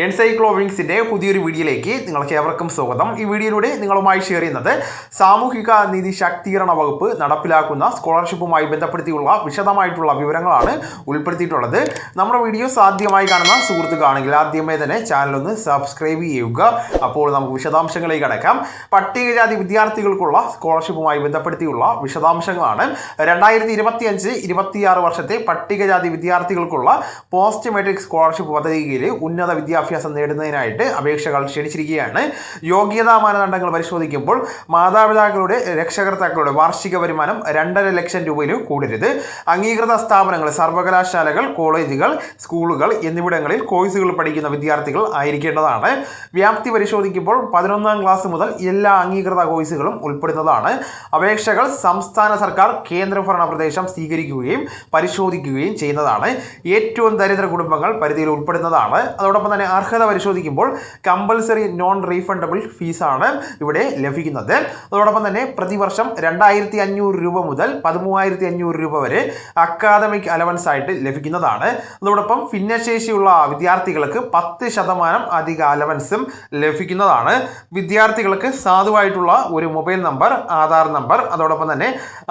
എൻസൈക്ലോവിങ്സിന്റെ പുതിയൊരു വീഡിയോയിലേക്ക് നിങ്ങൾക്ക് ഏവർക്കും സ്വാഗതം. ഈ വീഡിയോയിലൂടെ നിങ്ങളുമായി ഷെയർ ചെയ്യുന്നത് സാമൂഹിക നീതി ശാക്തീകരണ വകുപ്പ് നടപ്പിലാക്കുന്ന സ്കോളർഷിപ്പുമായി ബന്ധപ്പെടുത്തിയുള്ള വിശദമായിട്ടുള്ള വിവരങ്ങളാണ് ഉൾപ്പെടുത്തിയിട്ടുള്ളത്. നമ്മുടെ വീഡിയോ സാധ്യമായി കാണുന്ന സുഹൃത്തുക്കാണെങ്കിൽ ആദ്യമേ തന്നെ ചാനൽ ഒന്ന് സബ്സ്ക്രൈബ് ചെയ്യുക. അപ്പോൾ നമുക്ക് വിശദാംശങ്ങളിലേക്ക് അടക്കാം പട്ടികജാതി വിദ്യാർത്ഥികൾക്കുള്ള സ്കോളർഷിപ്പുമായി ബന്ധപ്പെടുത്തിയുള്ള വിശദാംശങ്ങളാണ്. രണ്ടായിരത്തി ഇരുപത്തി അഞ്ച് ഇരുപത്തിയാറ് വർഷത്തെ പട്ടികജാതി വിദ്യാർത്ഥികൾക്കുള്ള പോസ്റ്റ് മെട്രിക് സ്കോളർഷിപ്പ് പദ്ധതിയിൽ ഉന്നത വിദ്യാഭ്യാസം നേടുന്നതിനായിട്ട് അപേക്ഷകൾ ക്ഷണിച്ചിരിക്കുകയാണ്. യോഗ്യതാ മാനദണ്ഡങ്ങൾ പരിശോധിക്കുമ്പോൾ മാതാപിതാക്കളുടെ രക്ഷകർത്താക്കളുടെ വാർഷിക വരുമാനം രണ്ടര ലക്ഷം രൂപയിലും കൂടരുത്. അംഗീകൃത സ്ഥാപനങ്ങൾ സർവകലാശാലകൾ കോളേജുകൾ സ്കൂളുകൾ എന്നിവിടങ്ങളിൽ കോഴ്സുകൾ പഠിക്കുന്ന വിദ്യാർത്ഥികൾ ആയിരിക്കേണ്ടതാണ്. വ്യാപ്തി പരിശോധിക്കുമ്പോൾ പതിനൊന്നാം ക്ലാസ് മുതൽ എല്ലാ അംഗീകൃത കോഴ്സുകളും ഉൾപ്പെടുന്നതാണ്. അപേക്ഷകൾ സംസ്ഥാന സർക്കാർ കേന്ദ്രഭരണ പ്രദേശം സ്വീകരിക്കുകയും പരിശോധിക്കുകയും ചെയ്യുന്നതാണ്. ഏറ്റവും ദരിദ്ര കുടുംബങ്ങൾ പരിധിയിൽ ഉൾപ്പെടുന്നതാണ്. അതോടൊപ്പം തന്നെ അർഹത പരിശോധിക്കുമ്പോൾ കമ്പൽസറി നോൺ റീഫണ്ടബിൾ ഫീസാണ് ഇവിടെ ലഭിക്കുന്നത്. അതോടൊപ്പം തന്നെ പ്രതിവർഷം രണ്ടായിരത്തി അഞ്ഞൂറ് രൂപ മുതൽ പതിമൂവായിരത്തി അഞ്ഞൂറ് രൂപ വരെ അക്കാദമിക് അലവൻസ് ആയിട്ട് ലഭിക്കുന്നതാണ്. അതോടൊപ്പം ഭിന്നശേഷിയുള്ള വിദ്യാർത്ഥികൾക്ക് പത്ത് ശതമാനം അധിക അലവൻസും ലഭിക്കുന്നതാണ്. വിദ്യാർത്ഥികൾക്ക് സാധുവായിട്ടുള്ള ഒരു മൊബൈൽ നമ്പർ ആധാർ നമ്പർ അതോടൊപ്പം തന്നെ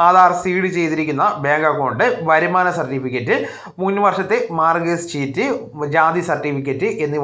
ആധാർ സീഡ് ചെയ്തിരിക്കുന്ന ബാങ്ക് അക്കൗണ്ട് വരുമാന സർട്ടിഫിക്കറ്റ് മുൻ വർഷത്തെ മാർഗ് ഷീറ്റ് ജാതി സർട്ടിഫിക്കറ്റ് എന്നിവ